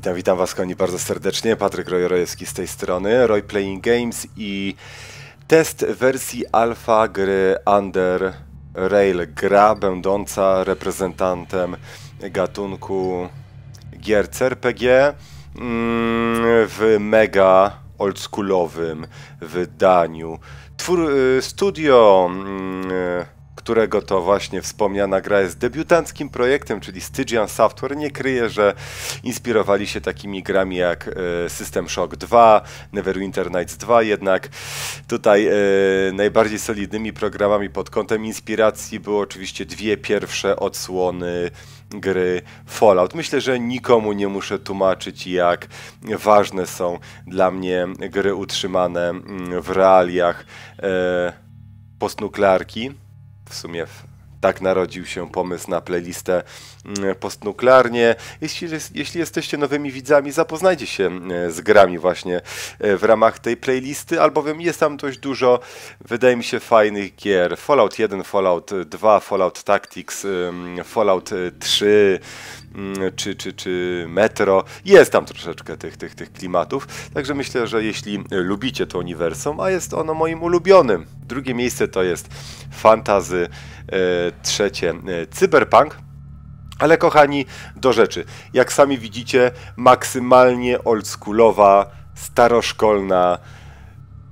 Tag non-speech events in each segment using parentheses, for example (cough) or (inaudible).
Witam, witam Was kochani bardzo serdecznie. Patryk Rojorojewski z tej strony, Roy Playing Games i test wersji alfa gry Under Rail. Gra będąca reprezentantem gatunku gier CRPG mm, w mega oldschoolowym wydaniu. Twór, y, studio mm, którego to właśnie wspomniana gra jest debiutanckim projektem, czyli Stygian Software. Nie kryje, że inspirowali się takimi grami jak e, System Shock 2, Neverwinter Nights 2, jednak tutaj e, najbardziej solidnymi programami pod kątem inspiracji były oczywiście dwie pierwsze odsłony gry Fallout. Myślę, że nikomu nie muszę tłumaczyć, jak ważne są dla mnie gry utrzymane mm, w realiach e, postnuklearki w sumie tak narodził się pomysł na playlistę mm, postnuklearnie. Jeśli, jeśli jesteście nowymi widzami, zapoznajcie się mm, z grami właśnie e, w ramach tej playlisty, albowiem jest tam dość dużo, wydaje mi się, fajnych gier. Fallout 1, Fallout 2, Fallout Tactics, Fallout 3, Mm, czy, czy, czy metro. Jest tam troszeczkę tych, tych, tych klimatów. Także myślę, że jeśli lubicie to uniwersum, a jest ono moim ulubionym. Drugie miejsce to jest fantazy, e, trzecie e, cyberpunk. Ale kochani, do rzeczy. Jak sami widzicie, maksymalnie oldschoolowa, staroszkolna,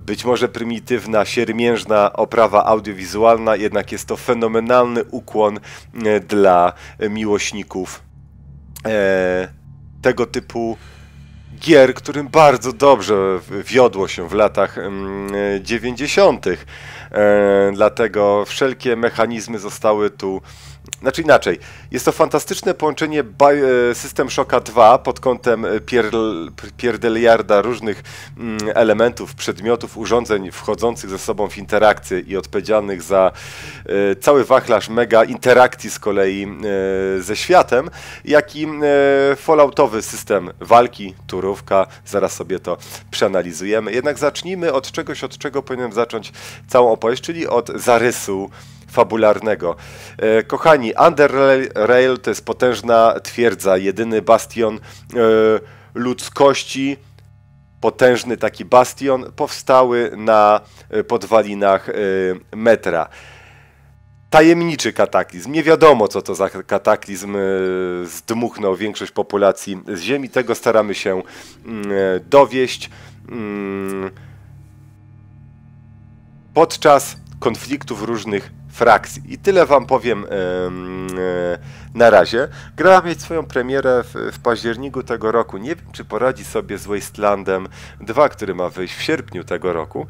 być może prymitywna, siermiężna oprawa audiowizualna, jednak jest to fenomenalny ukłon e, dla miłośników e, tego typu gier, którym bardzo dobrze wiodło się w latach 90. E, dlatego wszelkie mechanizmy zostały tu znaczy inaczej, jest to fantastyczne połączenie e, System Shocka 2 pod kątem e, pierdeliarda różnych mm, elementów, przedmiotów, urządzeń wchodzących ze sobą w interakcję i odpowiedzialnych za e, cały wachlarz mega interakcji z kolei ze światem, jak i falloutowy system walki, turówka, zaraz sobie to przeanalizujemy. Jednak zacznijmy od czegoś, od czego powinienem zacząć całą opowieść, czyli od zarysu fabularnego. E, kochani, Underrail to jest potężna twierdza, jedyny bastion e, ludzkości, potężny taki bastion, powstały na e, podwalinach metra. Tajemniczy kataklizm. Nie wiadomo, co to za kataklizm zdmuchnął większość populacji z Ziemi. Tego staramy się mm, dowieść mm, podczas konfliktów różnych frakcji. I tyle Wam powiem e, na razie. Gra mieć swoją premierę w, w, październiku tego roku. Nie wiem, czy poradzi sobie z Wastelandem 2, który ma wyjść w sierpniu tego roku.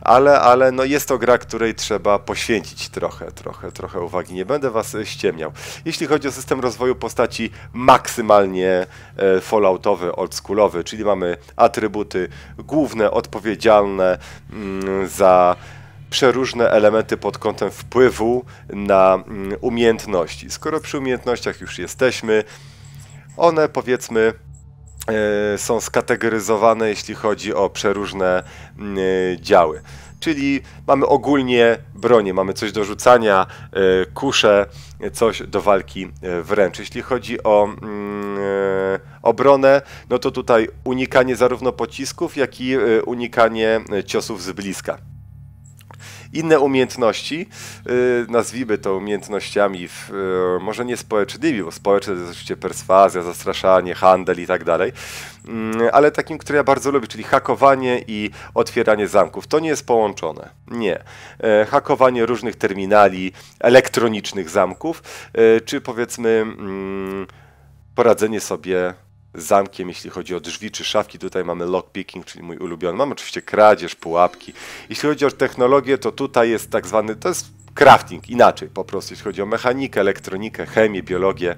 Ale, ale no jest to gra, której trzeba poświęcić trochę, trochę, trochę uwagi. Nie będę Was ściemniał. Jeśli chodzi o system rozwoju postaci, maksymalnie e, falloutowy, oldschoolowy, czyli mamy atrybuty główne, odpowiedzialne mm, za przeróżne elementy pod kątem wpływu na mm, umiejętności. Skoro przy umiejętnościach już jesteśmy, one powiedzmy e, są skategoryzowane, jeśli chodzi o przeróżne mm, działy. Czyli mamy ogólnie bronię, mamy coś do rzucania, e, kusze, coś do walki e, wręcz. Jeśli chodzi o mm, obronę, no to tutaj unikanie zarówno pocisków, jak i unikanie ciosów z bliska inne umiejętności, y, nazwijmy to umiejętnościami, w, y, może nie społecznymi, bo społeczne to jest oczywiście perswazja, zastraszanie, handel i tak dalej, mm, ale takim, które ja bardzo lubię, czyli hakowanie i otwieranie zamków. To nie jest połączone. Nie. E, hakowanie różnych terminali, elektronicznych zamków, e, czy powiedzmy mm, poradzenie sobie zamkiem, jeśli chodzi o drzwi czy szafki. Tutaj mamy lockpicking, czyli mój ulubiony. Mamy oczywiście kradzież, pułapki. Jeśli chodzi o technologię, to tutaj jest tak zwany, to jest crafting, inaczej po prostu, jeśli chodzi o mechanikę, elektronikę, chemię, biologię,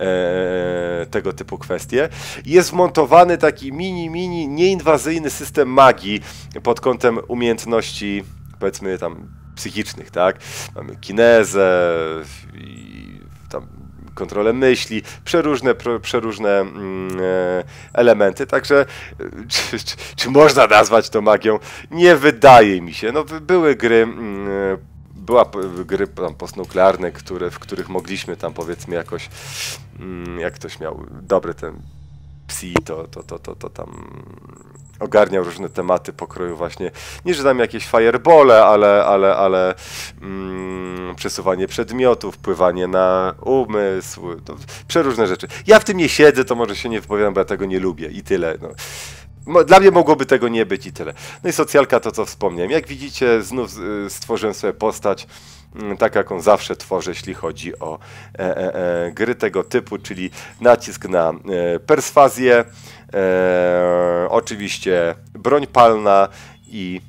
e, tego typu kwestie. Jest wmontowany taki mini, mini, nieinwazyjny system magii pod kątem umiejętności, powiedzmy tam psychicznych, tak? Mamy kinezę kontrolę myśli, przeróżne, przeróżne mm, e, elementy. Także e, czy, czy, czy, można nazwać to magią? Nie wydaje mi się. No, były gry. Mm, e, była gry tam postnuklearne, które, w których mogliśmy tam powiedzmy jakoś, mm, jak ktoś miał dobry ten FC, to, to, to, to, to tam ogarniał różne tematy pokroju właśnie, nie że tam jakieś firebole, ale, ale, ale mm, przesuwanie przedmiotów, pływanie na umysł, to przeróżne rzeczy. Ja w tym nie siedzę, to może się nie wypowiadam, bo ja tego nie lubię i tyle. No. Dla mnie mogłoby tego nie być i tyle. No i socjalka to, co wspomniałem. Jak widzicie, znów y, stworzyłem sobie postać, tak jaką zawsze tworzę, jeśli chodzi o e, e, e, gry tego typu, czyli nacisk na e, perswazję, e, oczywiście broń palna i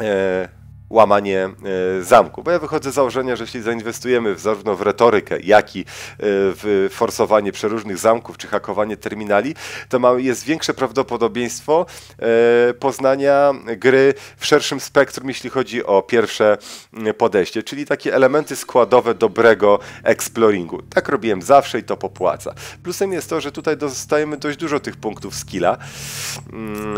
e, łamanie e, zamku. Bo ja wychodzę z założenia, że jeśli zainwestujemy zarówno w retorykę, jak i e, w forsowanie przeróżnych zamków czy hakowanie terminali, to ma, jest większe prawdopodobieństwo e, poznania gry w szerszym spektrum, jeśli chodzi o pierwsze podejście, czyli takie elementy składowe dobrego exploringu. Tak robiłem zawsze i to popłaca. Plusem jest to, że tutaj dostajemy dość dużo tych punktów skilla. Mm,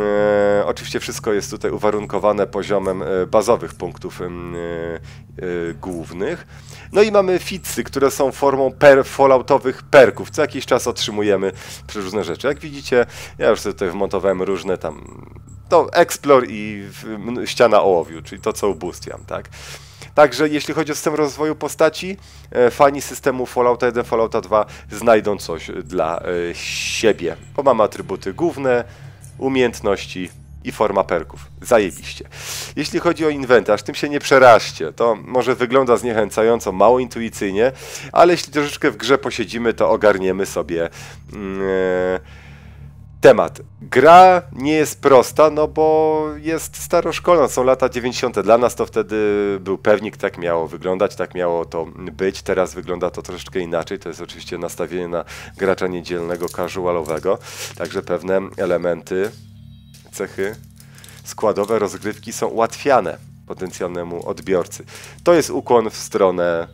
oczywiście wszystko jest tutaj uwarunkowane poziomem bazowych punktów e, e, głównych. No i mamy fitsy, które są formą per, falloutowych perków. Co jakiś czas otrzymujemy różne rzeczy. Jak widzicie, ja już tutaj wmontowałem różne tam to Explore i ściana ołowiu, czyli to, co ubóstwiam, tak? Także jeśli chodzi o system rozwoju postaci, e, fani systemu Fallouta 1, Fallouta 2 znajdą coś dla siebie, bo mamy atrybuty główne, umiejętności, i forma perków. Zajebiście. Jeśli chodzi o inwentarz, tym się nie przeraźcie. To może wygląda zniechęcająco, mało intuicyjnie, ale jeśli troszeczkę w grze posiedzimy, to ogarniemy sobie e, temat. Gra nie jest prosta, no bo jest staroszkolna, są lata 90. Dla nas to wtedy był pewnik, tak miało wyglądać, tak miało to być. Teraz wygląda to troszeczkę inaczej. To jest oczywiście nastawienie na gracza niedzielnego, casualowego. Także pewne elementy cechy składowe rozgrywki są ułatwiane potencjalnemu odbiorcy. To jest ukłon w stronę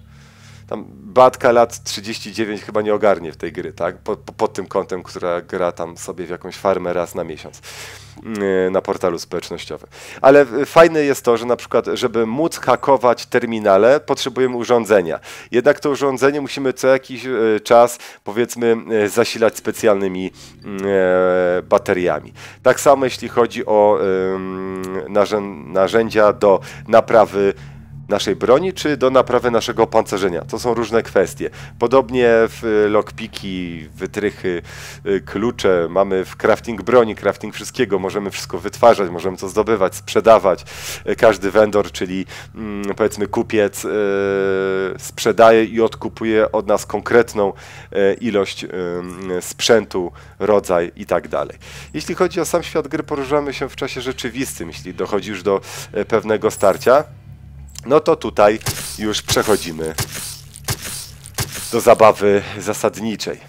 tam Batka lat 39 chyba nie ogarnie w tej gry, tak? Po, po, pod tym kątem, która gra tam sobie w jakąś farmę raz na miesiąc yy, na portalu społecznościowym. Ale fajne jest to, że na przykład, żeby móc hakować terminale, potrzebujemy urządzenia. Jednak to urządzenie musimy co jakiś yy, czas, powiedzmy, zasilać specjalnymi bateriami. Tak samo jeśli chodzi o narzędzia do naprawy naszej broni, czy do naprawy naszego opancerzenia. To są różne kwestie. Podobnie w lockpiki, wytrychy, y, klucze, mamy w crafting broni, crafting wszystkiego, możemy wszystko wytwarzać, możemy to zdobywać, sprzedawać. Y, każdy vendor, czyli mm, powiedzmy kupiec, y, sprzedaje i odkupuje od nas konkretną ilość sprzętu, rodzaj i tak dalej. Jeśli chodzi o sam świat gry, poruszamy się w czasie rzeczywistym, jeśli dochodzi już do pewnego starcia. No to tutaj już przechodzimy do zabawy zasadniczej.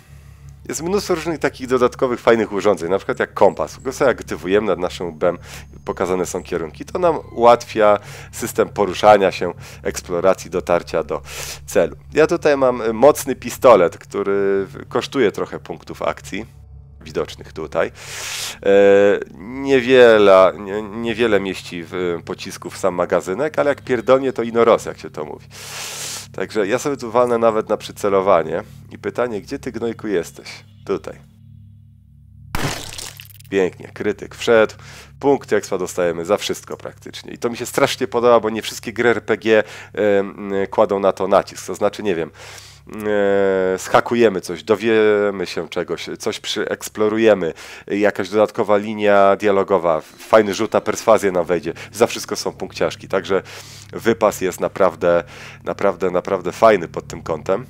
Jest mnóstwo różnych takich dodatkowych, fajnych urządzeń, na przykład jak kompas. Go sobie aktywujemy nad naszym łbem, pokazane są kierunki. To nam ułatwia system poruszania się, eksploracji, dotarcia do celu. Ja tutaj mam mocny pistolet, który kosztuje trochę punktów akcji widocznych tutaj. E, niewiele, nie, niewiele mieści w pocisków sam magazynek, ale jak pierdolnie to inoros, jak się to mówi. Także ja sobie tu walnę nawet na przycelowanie i pytanie, gdzie ty gnojku jesteś? Tutaj. Pięknie, krytyk wszedł, punkty ekstra dostajemy za wszystko praktycznie. I to mi się strasznie podoba, bo nie wszystkie gry RPG kładą na to nacisk. To znaczy, nie wiem, e, schakujemy coś, dowiemy się czegoś, coś przyeksplorujemy, jakaś dodatkowa linia dialogowa, fajny rzut na perswazję nam wejdzie. Za wszystko są punkciaszki, także wypas jest naprawdę, naprawdę, naprawdę fajny pod tym kątem.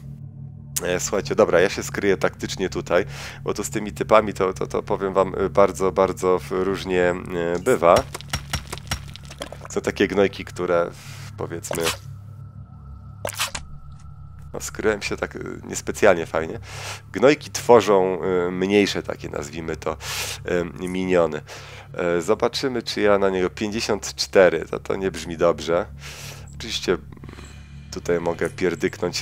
E, słuchajcie, dobra, ja się skryję taktycznie tutaj, bo to z tymi typami to, to, to powiem wam bardzo, bardzo różnie e, bywa. Są takie gnojki, które powiedzmy skryłem się tak y, niespecjalnie fajnie. Gnojki tworzą y, mniejsze takie, nazwijmy to, y, miniony. Zobaczymy, czy ja na niego 54, to, to nie brzmi dobrze. Oczywiście tutaj mogę pierdyknąć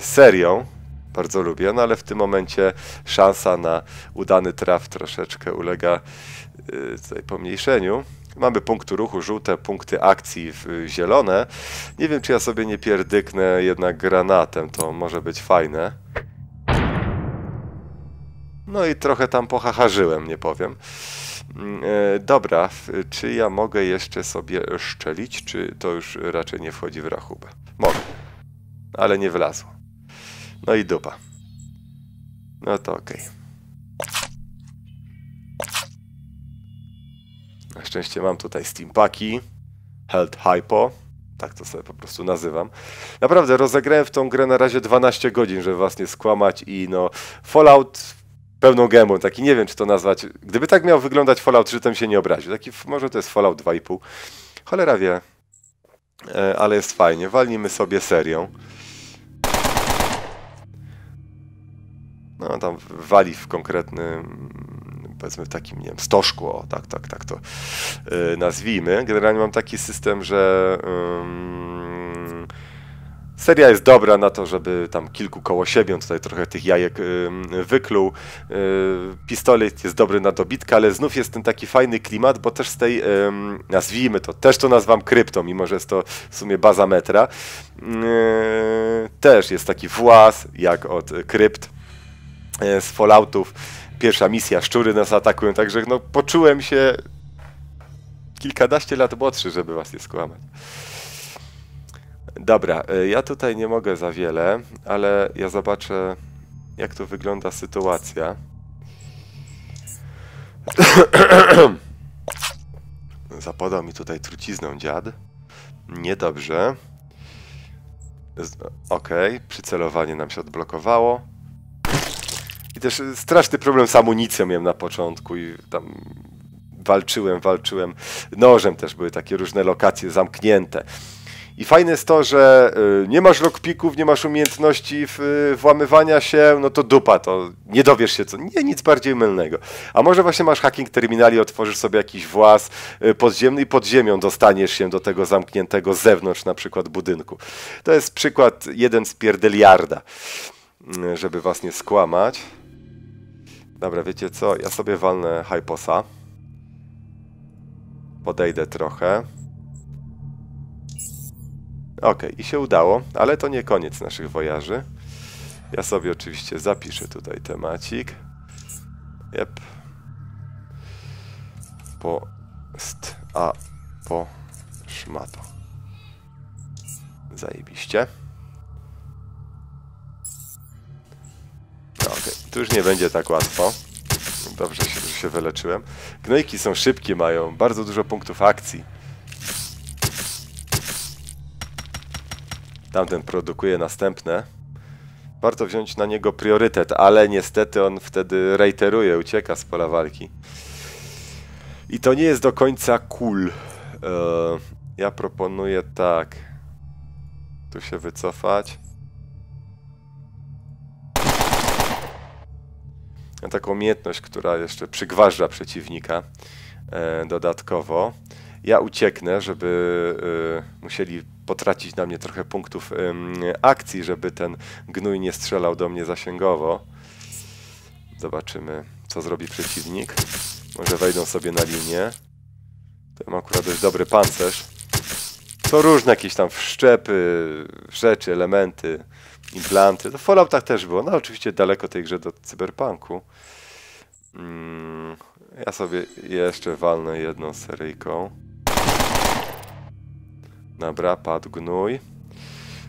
serią, bardzo lubię, no ale w tym momencie szansa na udany traf troszeczkę ulega tutaj pomniejszeniu. Mamy punkty ruchu żółte, punkty akcji zielone. Nie wiem, czy ja sobie nie pierdyknę jednak granatem, to może być fajne. No i trochę tam pochacharzyłem, nie powiem. Mm, e, dobra, czy ja mogę jeszcze sobie szczelić, czy to już raczej nie wchodzi w rachubę? Mogę, ale nie wylazło. No i dupa. No to okej. Okay. Na szczęście mam tutaj Steampaki, Health Hypo, tak to sobie po prostu nazywam. Naprawdę rozegrałem w tą grę na razie 12 godzin, żeby was nie skłamać i no Fallout pełną gębą, taki nie wiem czy to nazwać. Gdyby tak miał wyglądać Fallout 3, to bym się nie obraził. Taki może to jest Fallout 2,5. Cholera wie. E, ale jest fajnie. Walnijmy sobie serią. No tam wali w konkretnym powiedzmy w takim, nie wiem, stożku, o, tak, tak, tak to yy, nazwijmy. Generalnie mam taki system, że yy, seria jest dobra na to, żeby tam kilku koło siebie, on tutaj trochę tych jajek yy, wykluł. Yy, pistolet jest dobry na dobitkę, ale znów jest ten taki fajny klimat, bo też z tej, nazwijmy to, też to nazwam krypto, mimo że jest to w sumie baza metra, yy, też jest taki włas, jak od krypt yy, z Falloutów pierwsza misja, szczury nas atakują, także no poczułem się kilkanaście lat młodszy, żeby was nie skłamać. Dobra, y, ja tutaj nie mogę za wiele, ale ja zobaczę, jak tu wygląda sytuacja. (coughs) Zapodał mi tutaj trucizną dziad. Niedobrze. Okej, okay. przycelowanie nam się odblokowało. Też straszny problem z amunicją miałem na początku i tam walczyłem, walczyłem. Nożem też były takie różne lokacje zamknięte. I fajne jest to, że y, nie masz lockpików, nie masz umiejętności y, włamywania się, no to dupa, to nie dowiesz się co. Nie, nic bardziej mylnego. A może właśnie masz hacking terminali, otworzysz sobie jakiś włas y, podziemny i pod ziemią dostaniesz się do tego zamkniętego zewnątrz na przykład budynku. To jest przykład jeden z pierdeliarda, żeby was nie skłamać. Dobra, wiecie co? Ja sobie walnę Hyposa. Podejdę trochę. Ok, i się udało, ale to nie koniec naszych wojaży. Ja sobie oczywiście zapiszę tutaj temacik. Jep. Po st a po szmato. Zajebiście. Tu już nie będzie tak łatwo. Dobrze się, że się wyleczyłem. Gnojki są szybkie, mają bardzo dużo punktów akcji. Tamten produkuje następne. Warto wziąć na niego priorytet, ale niestety on wtedy reiteruje, ucieka z pola walki. I to nie jest do końca cool. Eee, ja proponuję tak. Tu się wycofać. Taką umiejętność, która jeszcze przygważdża przeciwnika e, dodatkowo. Ja ucieknę, żeby e, musieli potracić na mnie trochę punktów akcji, żeby ten gnój nie strzelał do mnie zasięgowo. Zobaczymy, co zrobi przeciwnik. Może wejdą sobie na linię. To mam akurat dość dobry pancerz. To różne jakieś tam wszczepy, rzeczy, elementy implanty. To w Falloutach też było. No oczywiście daleko tej grze do cyberpunku. Mm, ja sobie jeszcze walnę jedną seryjką. Dobra, padł gnój.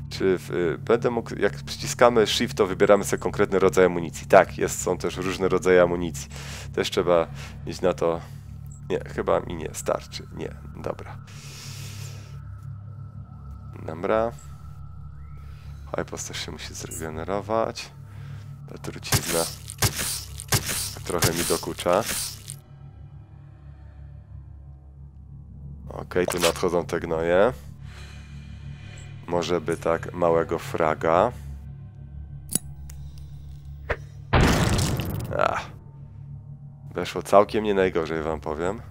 Czy w, y, będę mógł, jak przyciskamy Shift, to wybieramy sobie konkretny rodzaj amunicji. Tak, jest, są też różne rodzaje amunicji. Też trzeba mieć na to... Nie, chyba mi nie starczy. Nie, dobra. Dobra. Hypos też się musi zregenerować. Ta trucizna trochę mi dokucza. Ok, tu nadchodzą te gnoje. Może by tak małego fraga. Ach. Weszło całkiem nie najgorzej, wam powiem.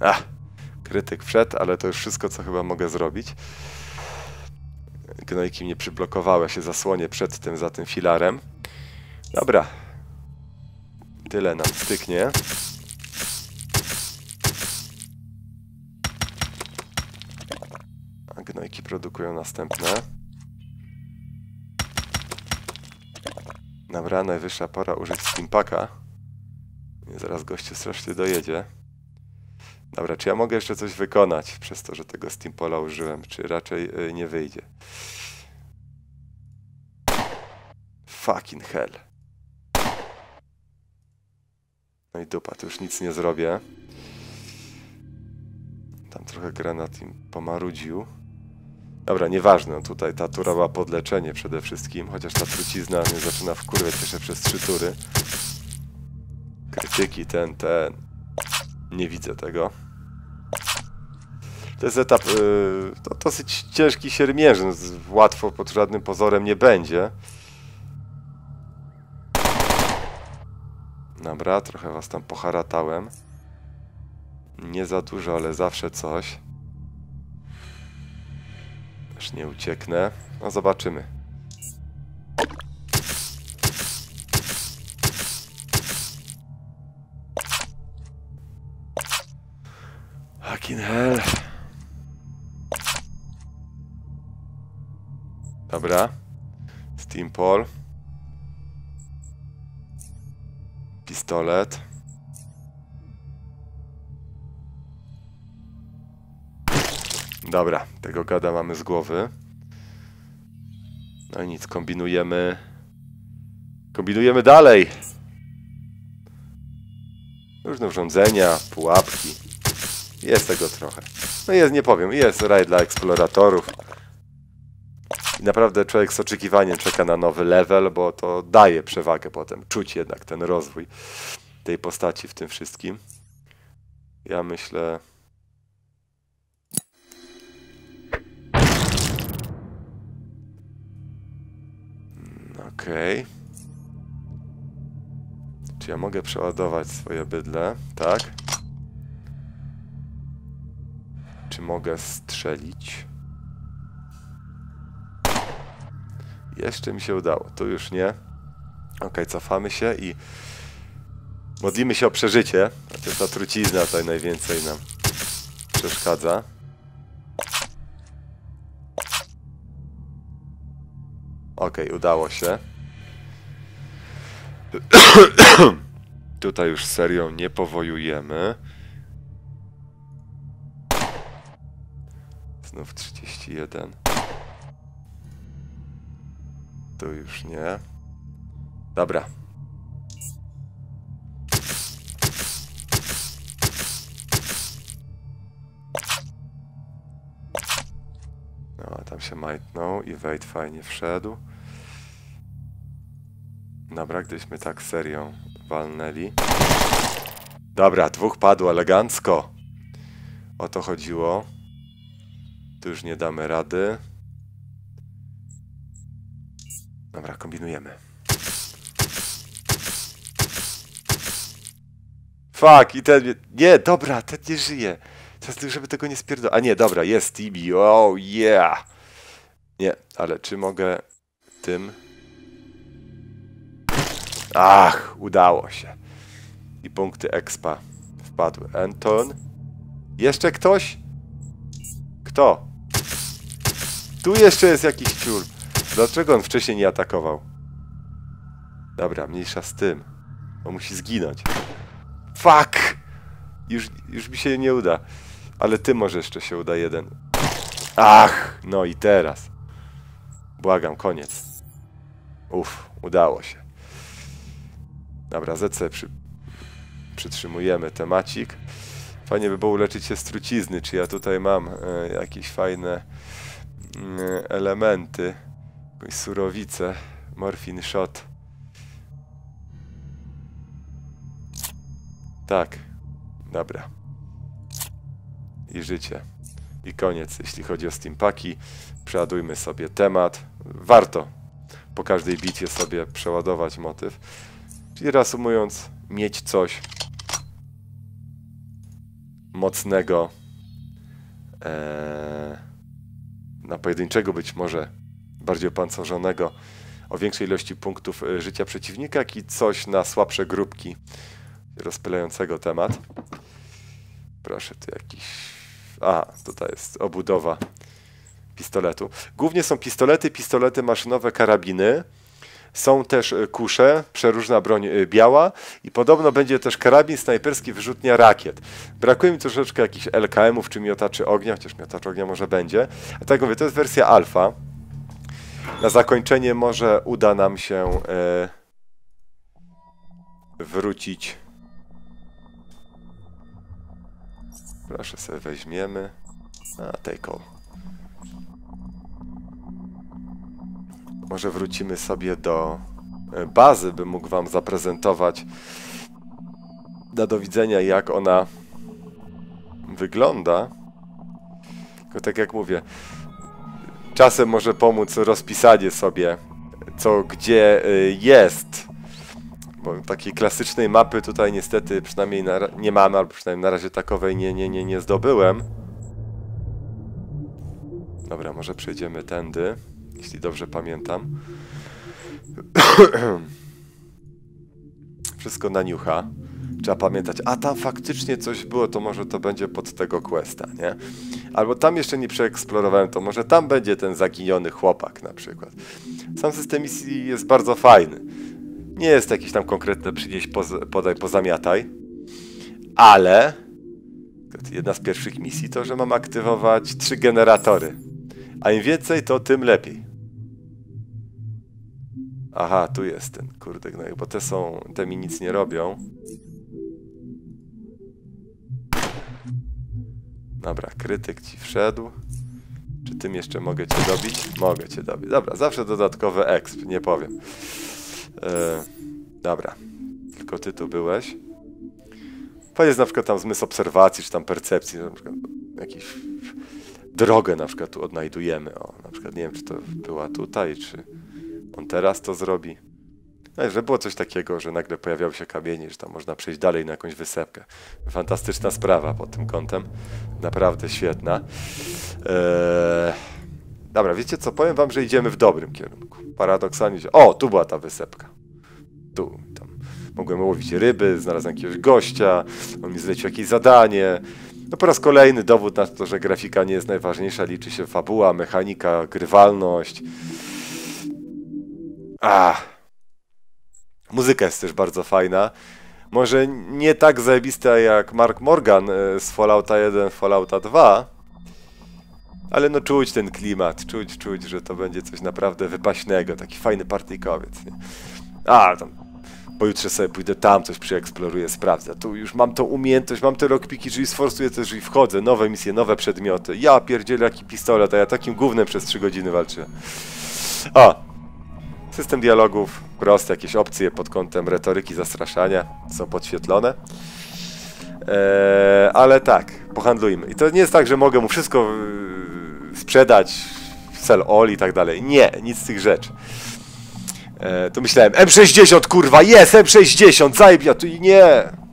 Ach krytyk przed, ale to już wszystko, co chyba mogę zrobić. Gnojki mnie przyblokowały, się zasłonię przed tym, za tym filarem. Dobra. Tyle nam styknie. A gnojki produkują następne. Dobra, najwyższa pora użyć steampaka. Zaraz gościu strasznie dojedzie. Dobra, czy ja mogę jeszcze coś wykonać przez to, że tego Steampola użyłem, czy raczej yy, nie wyjdzie? Fucking hell. No i dupa, tu już nic nie zrobię. Tam trochę granat im pomarudził. Dobra, nieważne, tutaj ta tura ma podleczenie przede wszystkim, chociaż ta trucizna mnie zaczyna wkurwiać jeszcze przez trzy tury. Krytyki, ten, ten. Nie widzę tego. To jest etap yy, to dosyć ciężki siermiężny, łatwo pod żadnym pozorem nie będzie. Dobra, trochę was tam poharatałem. Nie za dużo, ale zawsze coś. Też nie ucieknę. No zobaczymy. Fucking hell. Dobra. Steam Paul. Pistolet. Dobra, tego gada mamy z głowy. No i nic, kombinujemy. Kombinujemy dalej. Różne urządzenia, pułapki. Jest tego trochę. No jest, nie powiem, jest raj dla eksploratorów. I naprawdę człowiek z oczekiwaniem czeka na nowy level, bo to daje przewagę potem. Czuć jednak ten rozwój tej postaci w tym wszystkim. Ja myślę... Okej. Okay. Czy ja mogę przeładować swoje bydle? Tak. Czy mogę strzelić? Jeszcze mi się udało. Tu już nie. Ok, cofamy się i modlimy się o przeżycie. Chociaż ta trucizna tutaj najwięcej nam przeszkadza. Ok, udało się. Tutaj już serią nie powojujemy. Znów 31. Tu już nie. Dobra. No, tam się majtnął i Wade fajnie wszedł. Dobra, gdyśmy tak serią walnęli. Dobra, dwóch padło elegancko. O to chodziło. Tu już nie damy rady. Dobra, kombinujemy. Fuck, i ten... Nie, dobra, ten nie żyje. Teraz żeby tego nie spierdolić. A nie, dobra, jest TB. Oh, yeah. Nie, ale czy mogę tym... Ach, udało się. I punkty expa wpadły. Anton. Jeszcze ktoś? Kto? Tu jeszcze jest jakiś ciul. Dlaczego on wcześniej nie atakował? Dobra, mniejsza z tym. On musi zginąć. Fuck! Już, już mi się nie uda. Ale ty może jeszcze się uda jeden. Ach! No i teraz. Błagam, koniec. Uff, udało się. Dobra, ZC przy... przytrzymujemy temacik. Fajnie by było uleczyć się z trucizny. Czy ja tutaj mam e, jakieś fajne e, elementy? Jakąś surowicę. Morphin shot. Tak. Dobra. I życie. I koniec, jeśli chodzi o steampaki. Przeładujmy sobie temat. Warto po każdej bicie sobie przeładować motyw. Czyli reasumując, mieć coś mocnego ee, na pojedynczego być może bardziej opancerzonego o większej ilości punktów e, życia przeciwnika, jak i coś na słabsze grupki rozpylającego temat. Proszę, tu jakiś... A, tutaj jest obudowa pistoletu. Głównie są pistolety, pistolety maszynowe, karabiny. Są też y, kusze, przeróżna broń y, biała i podobno będzie też karabin snajperski wyrzutnia rakiet. Brakuje mi troszeczkę jakichś LKM-ów czy miotaczy ognia, chociaż miotacz ognia może będzie. A tak mówię, to jest wersja alfa. Na zakończenie może uda nam się e, wrócić. Proszę sobie weźmiemy. A, take all. Może wrócimy sobie do e, bazy, bym mógł wam zaprezentować na do widzenia, jak ona wygląda. Tylko tak jak mówię, czasem może pomóc rozpisanie sobie, co gdzie y, jest. Bo takiej klasycznej mapy tutaj niestety przynajmniej nie mamy, albo przynajmniej na razie takowej nie, nie, nie, nie zdobyłem. Dobra, może przejdziemy tędy, jeśli dobrze pamiętam. (coughs) Wszystko na niucha. Trzeba pamiętać, a tam faktycznie coś było, to może to będzie pod tego questa, nie? Albo tam jeszcze nie przeeksplorowałem, to może tam będzie ten zaginiony chłopak na przykład. Sam system misji jest bardzo fajny. Nie jest jakiś tam konkretny przynieś, poz, podaj, pozamiataj, ale jedna z pierwszych misji to, że mam aktywować trzy generatory. A im więcej, to tym lepiej. Aha, tu jest ten, kurde, no, bo te są, te mi nic nie robią. Dobra, krytyk ci wszedł. Czy tym jeszcze mogę cię dobić? Mogę cię dobić. Dobra, zawsze dodatkowy exp, nie powiem. E, dobra, tylko ty tu byłeś. Jest na przykład tam zmysł obserwacji, czy tam percepcji, na przykład jakiś drogę na przykład tu odnajdujemy. O, na przykład nie wiem, czy to była tutaj, czy on teraz to zrobi. No, że było coś takiego, że nagle pojawiały się kamienie, że tam można przejść dalej na jakąś wysepkę. Fantastyczna sprawa pod tym kątem. Naprawdę świetna. Eee... Dobra, wiecie co? Powiem wam, że idziemy w dobrym kierunku. Paradoksalnie. O, tu była ta wysepka. Tu, tam. Mogłem łowić ryby, znalazłem jakiegoś gościa, on mi zlecił jakieś zadanie. No po raz kolejny dowód na to, że grafika nie jest najważniejsza, liczy się fabuła, mechanika, grywalność. Ah. Muzyka jest też bardzo fajna. Może nie tak zajebista jak Mark Morgan e, z Fallouta 1, Fallouta 2, ale no czuć ten klimat, czuć, czuć, że to będzie coś naprawdę wypaśnego, taki fajny partyjkowiec. Nie? A, tam pojutrze sobie pójdę tam, coś przeeksploruję, sprawdzę. Tu już mam tą umiejętność, mam te lockpiki, czyli sforsuję też i wchodzę, nowe misje, nowe przedmioty. Ja pierdzielę jaki pistolet, a ja takim głównym przez 3 godziny walczyłem. O, System dialogów, prosty, jakieś opcje pod kątem retoryki, zastraszania są podświetlone. Eee, ale tak, pohandlujmy. I to nie jest tak, że mogę mu wszystko yy, sprzedać, sell all i tak dalej. Nie, nic z tych rzeczy. Eee, tu myślałem, M60 kurwa, jest M60, zajebia, tu i nie,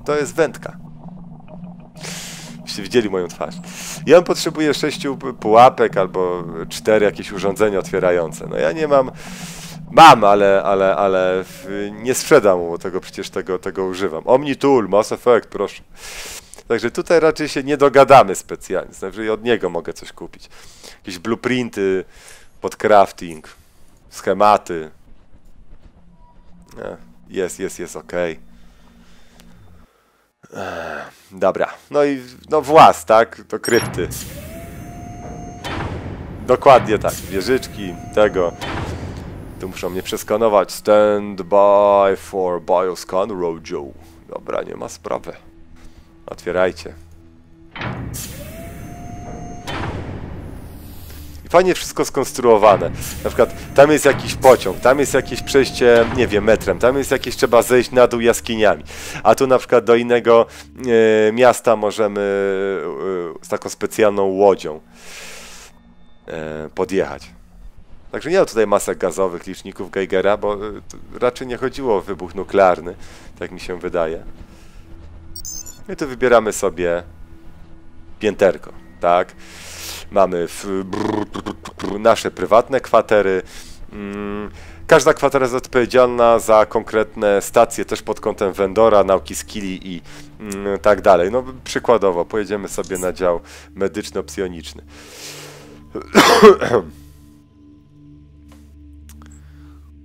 to jest wędka. Byście widzieli moją twarz. Ja potrzebuję sześciu pułapek albo cztery jakieś urządzenia otwierające. No ja nie mam Mam, ale, ale, ale nie sprzedam mu tego, przecież tego, tego używam. Omnitool, Mass Effect, proszę. Także tutaj raczej się nie dogadamy specjalnie, znaczy od niego mogę coś kupić. Jakieś blueprinty pod crafting, schematy. Jest, jest, jest ok. Dobra, no i no włas, tak? To krypty. Dokładnie tak, wieżyczki, tego. Tu muszą mnie przeskanować. Stand by for bioscan, Rojo. Dobra, nie ma sprawy. Otwierajcie. I fajnie wszystko skonstruowane. Na przykład tam jest jakiś pociąg, tam jest jakieś przejście, nie wiem, metrem, tam jest jakieś, trzeba zejść na dół jaskiniami. A tu na przykład do innego e, miasta możemy e, z taką specjalną łodzią e, podjechać. Także nie ma tutaj masek gazowych, liczników Geigera, bo y, raczej nie chodziło o wybuch nuklearny, tak mi się wydaje. I tu wybieramy sobie pięterko, tak? Mamy nasze prywatne kwatery. Mm, każda kwatera jest odpowiedzialna za konkretne stacje, też pod kątem vendora, nauki skilli i mm, tak dalej. No przykładowo, pojedziemy sobie na dział medyczno-psioniczny. (clears throat)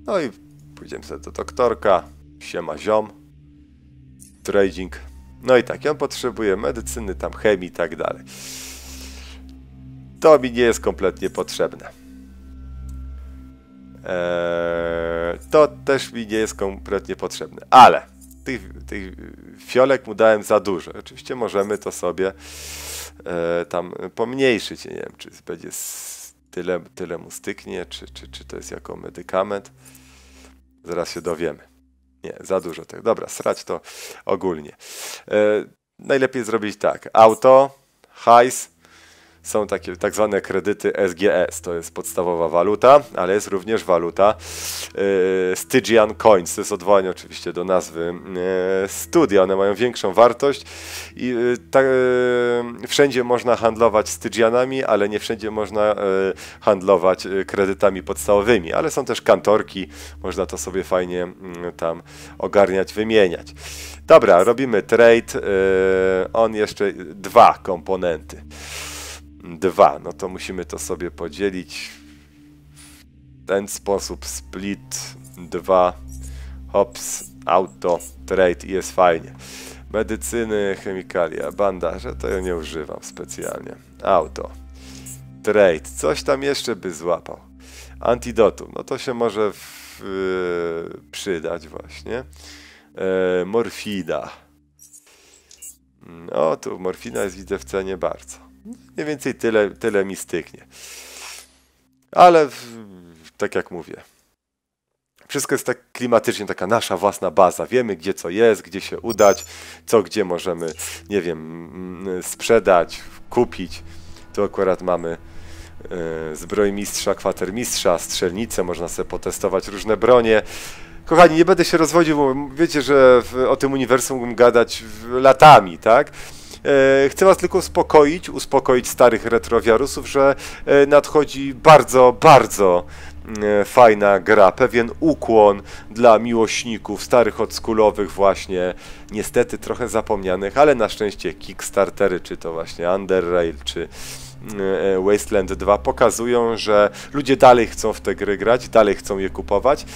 No i Pójdziemy sobie do doktorka. Siema ziom. Trading. No i tak, on potrzebuje medycyny, tam chemii i tak dalej. To mi nie jest kompletnie potrzebne. Eee, to też mi nie jest kompletnie potrzebne, ale tych, tych fiolek mu dałem za dużo. Oczywiście możemy to sobie e, tam pomniejszyć. Nie wiem, czy będzie tyle, tyle mu styknie, czy, czy, czy to jest jako medykament. Zaraz się dowiemy. Nie, za dużo tego. Dobra, srać to ogólnie. E, najlepiej zrobić tak. Auto, hajs, są takie tak zwane kredyty SGS, to jest podstawowa waluta, ale jest również waluta e, Stygian Coins, to jest odwołanie oczywiście do nazwy e, studia, one mają większą wartość i e, ta, e, wszędzie można handlować Stygianami, ale nie wszędzie można e, handlować e, kredytami podstawowymi, ale są też kantorki, można to sobie fajnie mm, tam ogarniać, wymieniać. Dobra, robimy trade, on jeszcze dwa komponenty dwa, no to musimy to sobie podzielić w ten sposób, split 2, hops, auto, trade i jest fajnie. Medycyny, chemikalia, bandaże, to ja nie używam specjalnie. Auto, trade, coś tam jeszcze by złapał. Antidotum, no to się może w, yy, przydać właśnie. Yy, morfina. No, tu morfina jest widzę w cenie bardzo. Mniej więcej tyle, tyle mi styknie. Ale tak jak mówię, wszystko jest tak klimatycznie, taka nasza własna baza. Wiemy, gdzie co jest, gdzie się udać, co gdzie możemy, nie wiem, mm, sprzedać, kupić. Tu akurat mamy y, zbrojmistrza, kwatermistrza, strzelnicę, można sobie potestować różne bronie. Kochani, nie będę się rozwodził, bo wiecie, że w, o tym uniwersum mógłbym gadać latami, tak? E, chcę Was tylko uspokoić, uspokoić starych retrowiarusów, że e, nadchodzi bardzo, bardzo e, fajna gra, pewien ukłon dla miłośników starych odskulowych właśnie, niestety trochę zapomnianych, ale na szczęście Kickstartery, czy to właśnie Underrail, czy Wasteland 2 pokazują, że ludzie dalej chcą w te gry grać, dalej chcą je kupować. E,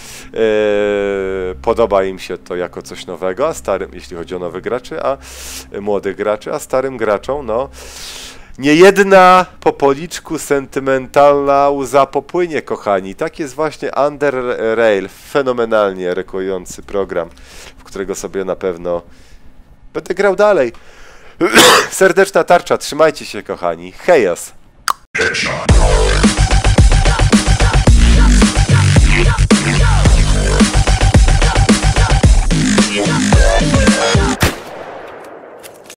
podoba im się to jako coś nowego, a starym, jeśli chodzi o nowych graczy, a młodych graczy, a starym graczom, no nie jedna po policzku sentymentalna łza popłynie, kochani. Tak jest właśnie Under Rail, fenomenalnie rekujący program, w którego sobie na pewno będę grał dalej. (coughs) Serdeczna tarcza, trzymajcie się kochani. Hejas!